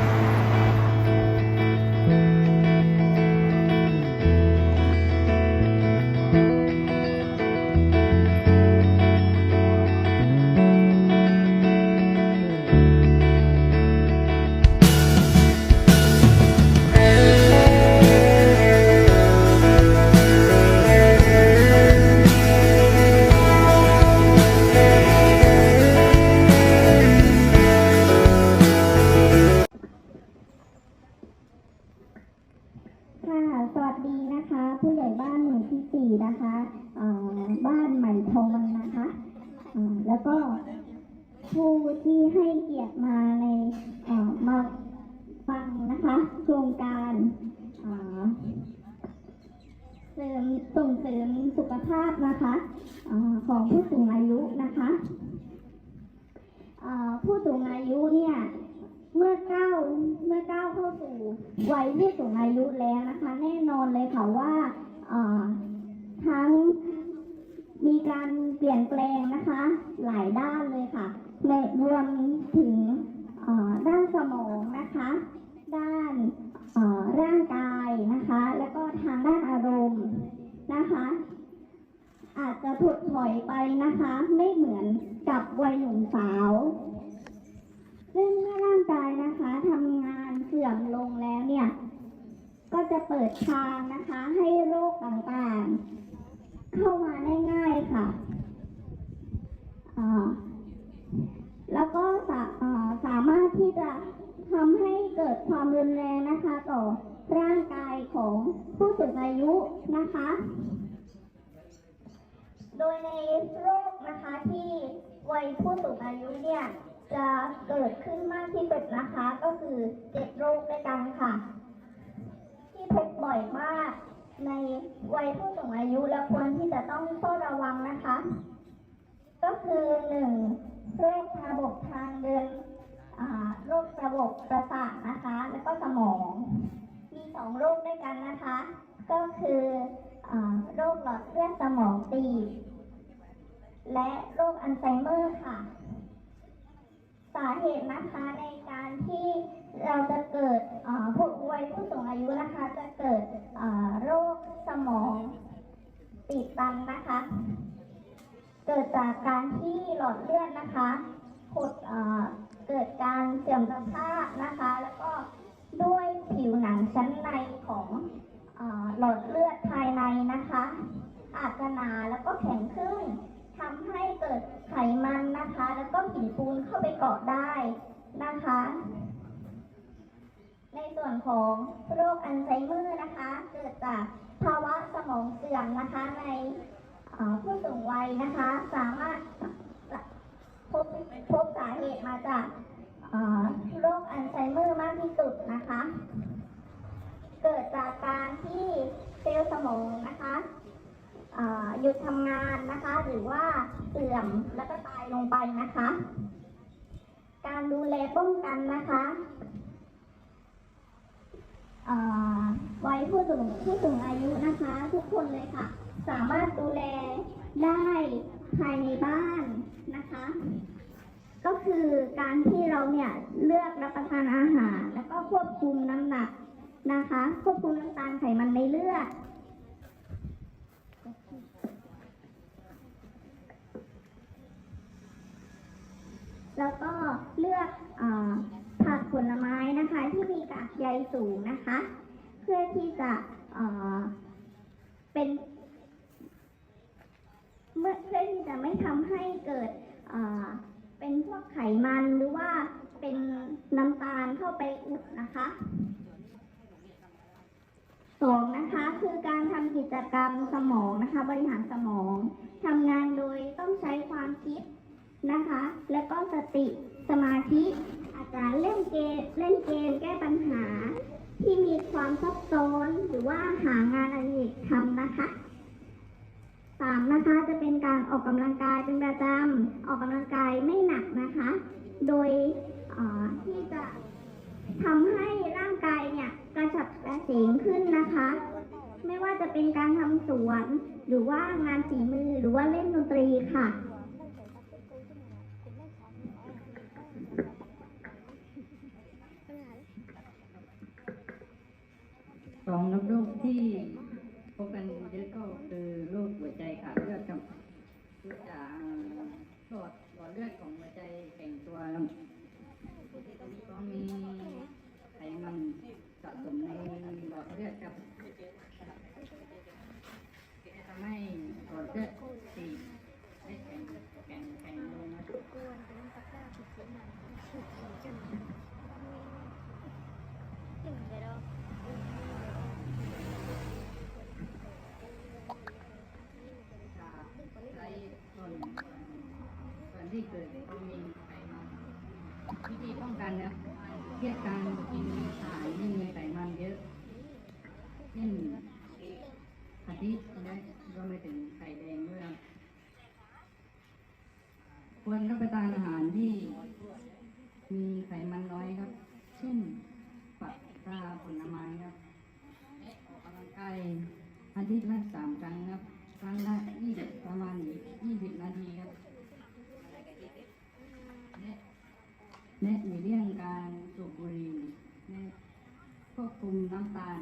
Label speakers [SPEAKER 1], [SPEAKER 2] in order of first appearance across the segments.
[SPEAKER 1] ค่ ผู้ที่ให้เกียรติมาในมาฟังนะคะโครงการเสริมส่งเสริมสุขภาพนะคะอของผู้สูงอายุนะคะผู้สูงอายุเนี่ยเมื่อก้าวเมื่อก้าวเข้าสู่วัยผู้สูงอายุแล้วนะคะ แน่นอนเลยค่ะว่าทั้งมีการเปลี่ยนแปลงนะคะ หลายด้านเลยค่ะ ในรวมถึงด้านสมองนะคะ ด้านร่างกายนะคะ แล้วก็ทางด้านอารมณ์นะคะ อาจจะถดถอยไปนะคะ ไม่เหมือนกับวัยหนุ่มสาว ซึ่งเมื่อร่างกายนะคะทำงานเสื่อมลงแล้วเนี่ย ก็จะเปิดทางนะคะ ให้โรคต่างๆ เข้ามาได้ง่ายค่ะอ่า แล้วก็สาสามารถที่จะทำให้เกิดความรุนแรงนะคะต่อร่างกายของผู้สูงอายุนะคะ โดยในโรคนะคะที่วัยผู้สูงอายุเนี่ยจะเกิดขึ้นมากที่สุดนะคะ ก็คือเจ็ดโรคด้วยกันค่ะ ที่พบบ่อยมากในวัยผู้สูงอายุและควรที่จะต้องเฝ้าระวังนะคะ ก็คือหนึ่ง โรคระบบทางเดินโรคระบบประสาทนะคะ แล้วก็สมอง มีสองโรคด้วยกันนะคะ ก็คืออโรคหลอดเลือดสมองตีบ และโรคอัลไซเมอร์ค่ะ สาเหตุนะคะในการที่เราจะเกิดผู้วัยผู้สูงอายุนะคะ จะเกิดโรคสมองตีบตันนะคะ เกิดจากการที่หลอดเลือดนะคะหดเกิดการเสื่อมสภาพนะคะ แล้วก็ด้วยผิวหนังชั้นในของอหลอดเลือดภายในนะคะ อาจจะหนาแล้วก็แข็งขึ้นทำให้เกิดไขมันนะคะ แล้วก็หินปูนเข้าไปเกาะได้นะคะ ในส่วนของโรคอัลไซเมอร์นะคะ เกิดจากภาวะสมองเสื่อมนะคะใน ผู้สูงวัยนะคะ สามารถพบพบสาเหตุมาจากโรคอัลไซเมอร์มากที่สุดนะคะ เกิดจากการที่เซลล์สมองนะคะหยุดทำงานนะคะ หรือว่าเสื่อมแล้วก็ตายลงไปนะคะ การดูแลป้องกันนะคะวัยผู้สูงผู้สูงอายุนะคะ ทุกคนเลยค่ะ สามารถดูแลได้ภายในบ้านนะคะ ก็คือการที่เราเนี่ยเลือกรับประทานอาหาร แล้วก็ควบคุมน้ำหนักนะคะ ควบคุมน้ำตาลไขมันในเลือดแล้วก็เลือกอผักผลไม้นะคะที่มีกากใยสูงนะคะ เพื่อที่จะเป็นเมื่อเพื่อที่จะไม่ทำ ให้เกิดเป็นพวกไขมันหรือว่าเป็นน้ำตาลเข้าไปอุดนะคะสองนะคะคือการทำกิจกรรมสมองนะคะ บริหารสมองทำงานโดยต้องใช้ความคิดนะคะ แล้วก็สติสมาธิอาจารย์เล่นเกมเล่นเกมแก้ปัญหาที่มีความซับซ้อนหรือว่าหางานอดิเรทำนะคะ สามนะคะจะเป็นการออกกำลังกายเป็นประจำออกกำลังกายไม่หนักนะคะ โดยที่จะทำให้ร่างกายเนี่ยกระฉับกระเฉงขึ้นนะคะ ไม่ว่าจะเป็นการทำสวน หรือว่างานฝีมือหรือว่าเล่นดนตรีค่ะ
[SPEAKER 2] สองโรคที่ พบกันเยอะก็คือโรคหัวใจขาดเลือดครับคือจากหลอดหลอดเลือดของหัวใจแข็งตัวครับก็มีไขมันสะสมในหลอดเลือดครับทำให้หลอดเลือดตีบแข็งแข็งแข็งลงนะครับ จากไรส่วนส่วนที่เกิดก็มีไขมันวิธีป้องกันนะ เรียกการกินอาหารที่มีไขมันเยอะเช่นอาทิและรวมไปถึงไข่แดงด้วยครับควรรับประทานอาหารที่มีไขมันน้อยครับ เช่นปักตาผลไม้ครับออกกำลังกายอาทิตย์ละสามครั้งครับ ครั้งละยี่สิบประมาณยี่สิบนาทีครับแนะแนะในเรื่องการ สูบบุหรี่แนะควบคุมน้ำตาล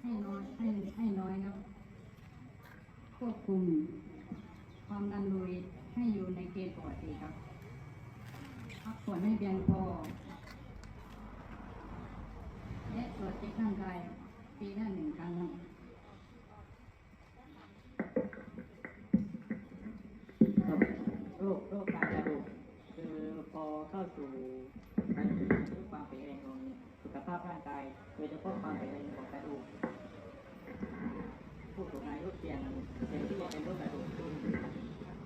[SPEAKER 2] ให้น้อยให้ให้น้อยครับ ควบคุมความดันโลหิตให้อยู่ในเกณฑ์ปกติครับพักผ่อนให้เพียงพอและตรวจเช็คร่างกายปีละหนึ่งครั้งครับ
[SPEAKER 3] โรคโรคการกระดูก พอเข้าสู่การความเป็นแรงของสุขภาพร่างกาย โดยเฉพาะความเป็นแรงของกระดูกผู้สูงอายุเสี่ยงเสี่ยงที่จะเป็นโรคกระดูกพรุน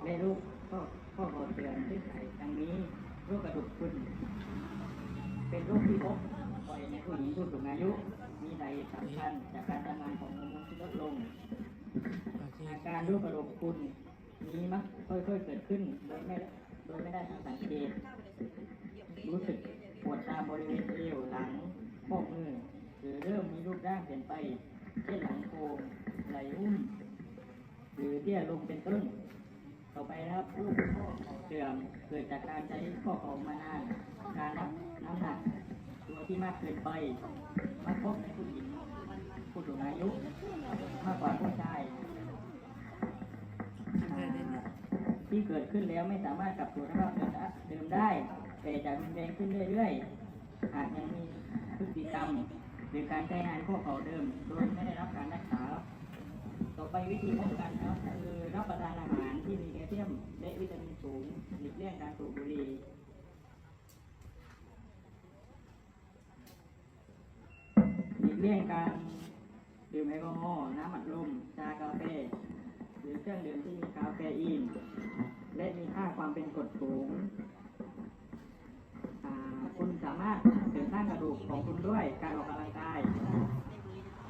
[SPEAKER 3] และโรคข้อข้อคอเสื่อมที่ไขดังนี้โรคกระดูกพรุนเป็นโรคที่พบบ่อยในผู้หญิงผู้สูงอายุ มีสาเหตุสำคัญจากการทำงานของฮอร์โมนที่ลดลงอาการโรคกระดูกพรุนนี้มักค่อยๆเกิดขึ้นโดยไม่โดยไม่ได้ทันสังเกต รู้สึกปวดตามบริเวณเอวหลังข้อมือหรือเริ่มมีรูปร่างเปลี่ยนไป เช่นหลังโคงไหล่หุ้มหรือเตี้ยลงเป็นต้น ต่อไปนะครับรูปข้อเข่าเสื่อมเกิดจากการใช้ข้อเข่ามานาน การรับน้ำหนักตัวที่มากเกินไปมักพบในผู้หญิงผู้สูงอายุมากกว่าผู้ชายที่เกิดขึ้นแล้วไม่สามารถกลับสู่สภาพเดิมได้ แต่จะรุนแรงขึ้นเรื่อยๆ อาจยังมีพฤติกรรมหรือการใช้งานข้อเขาเดิม โดยไม่ได้รับการรักษา ต่อไปวิธีป้องกันนะครับคือรับประทานอาหารที่มีแคลเซียมและวิตามินสูงหลีกเลี่ยงการสูบบุหรี่หลีกเลี่ยงการดื่มแอลกอฮอล์น้ำอัดลมชากาแฟหรือเครื่องดื่มที่มีคาเฟอีน กระดูกของคุณด้วยการออกกำลังกาย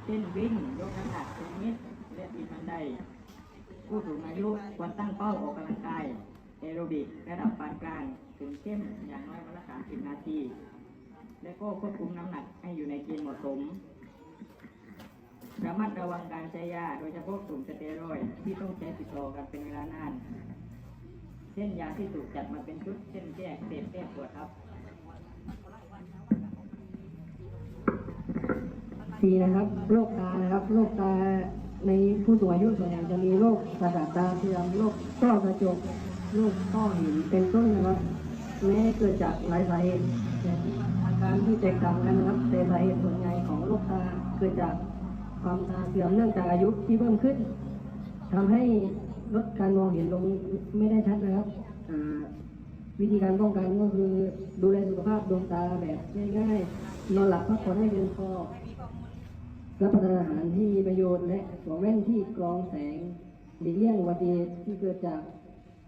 [SPEAKER 3] เช่นวิ่งยกน้ำหนักเทนนิสและปีนบันได ผู้สูงอายุควรตั้งเป้าออกกำลังกายแอโรบิกระดับปานกลางถึงเข้มอย่างน้อยวันละ30นาที และก็ควบคุมน้ำหนักให้อยู่ในเกณฑ์เหมาะสมระมัดระวังการใช้ยาโดยเฉพาะกลุ่มสเตียรอยที่ต้องใช้ติดต่อกันเป็นเวลานาน เช่นยาที่ถูกจัดมาเป็นชุด เช่นแก้เสพแก้ปวดครับ
[SPEAKER 4] ทีนะครับ โรคตานะครับ โรคตาในผู้สูงอายุส่วนใหญ่จะมีโรคประสาทตาเสื่อมโรคต้อกระจกโรคต้อหินเป็นต้นนะครับแม้เกิดจากหลายสาเหตุอาการที่แตกต่างกันนะครับแต่สาเหตุส่วนใหญ่ของโรคตาเกิดจากความตาเสื่อมเนื่องจากอายุที่เพิ่มขึ้นทำให้ลดการมองเห็นลงไม่ได้ชัดนะครับวิธีการป้องกันก็คือดูแลสุขภาพดวงตาแบบง่ายๆนอนหลับพักผ่อนให้เพียงพอ รับประทานอาหารที่มีประโยชน์และสวมแว่นที่กรองแสงหลีกเลี่ยงอุบัติเหตุที่เกิดจาก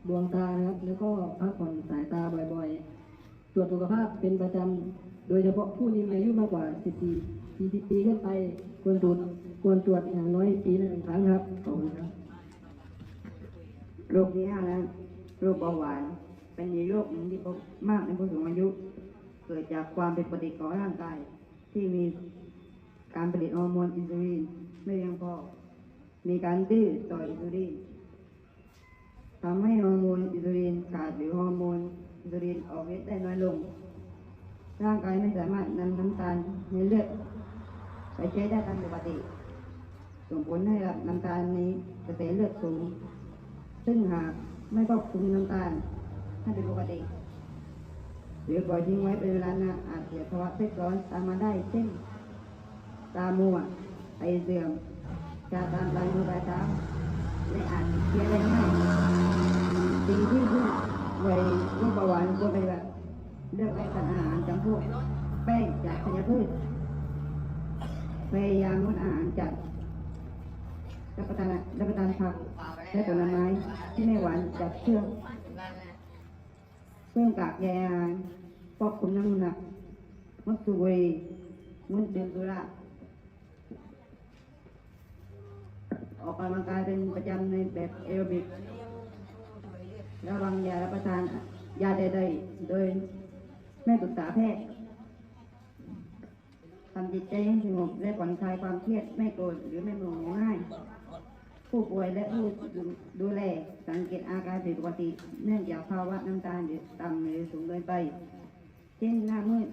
[SPEAKER 4] ดวงตานะครับ แล้วก็พักผ่อนสายตาบ่อยๆ ตรวจสุขภาพเป็นประจำ โดยเฉพาะผู้ที่มีอายุมากกว่า 14 40 ปีขึ้นไปควรตรวจควรตรวจอย่างน้อยปีละหนึ่งครั้งครับขอบคุณครับ
[SPEAKER 5] โรคที่ห้านะโรคเบาหวาน เป็นโรคหนึ่งที่พบมากในผู้สูงอายุ เกิดจากความผิดปกติของร่างกายที่มี การผลิตฮอร์โมนอินซูลินไม่เพียงพอ มีการดื้อต่ออินซูลินทำให้ฮอร์โมนอินซูลินขาดหรือฮอร์โมนอินซูลินออกฤทธิ์ได้น้อยลง ร่างกายไม่สามารถนำน้ำตาลในเลือดไปใช้ได้ตามปกติ ส่งผลให้น้ำตาลในกระแสเลือดสูง ซึ่งหากไม่ควบคุมน้ำตาลให้เป็นปกติ หรือปล่อยทิ้งไว้เป็นเวลานานอาจเกิดภาวะแทรกซ้อนตามมาได้เช่น ตามัวไตเสื่อมชาตามปลายมือปลายเท้าและอาจเชื้อได้ง่ายสิ่งที่ผู้วัยโรคเบาหวานควรปฏิบัติเลือกรับประทานอาหารจำพวกแป้งจากธัญพืชพยายามงดอาหารจัดรับประทานรับประทานผักและผลไม้ที่ไม่หวานจัดเครื่องเครื่องกากใยอาหารควบคุมน้ำหนักงดสูบบุหรี่งดดื่มสุรา ออกกำลังกายเป็นประจำในแบบแอโรบิกระวังยารับประทานยาใดๆ โดยไม่ปรึกษาแพทย์ทำจิตใจให้สงบและผ่อนคลายความเครียดไม่โกรธหรือไม่โมโหง่าย ผู้ป่วยและผู้ดูแลสังเกตอาการผิดปกติ เนื่องจากภาวะน้ำตาลต่ำหรือสูงเกินไป เช่นหน้ามืด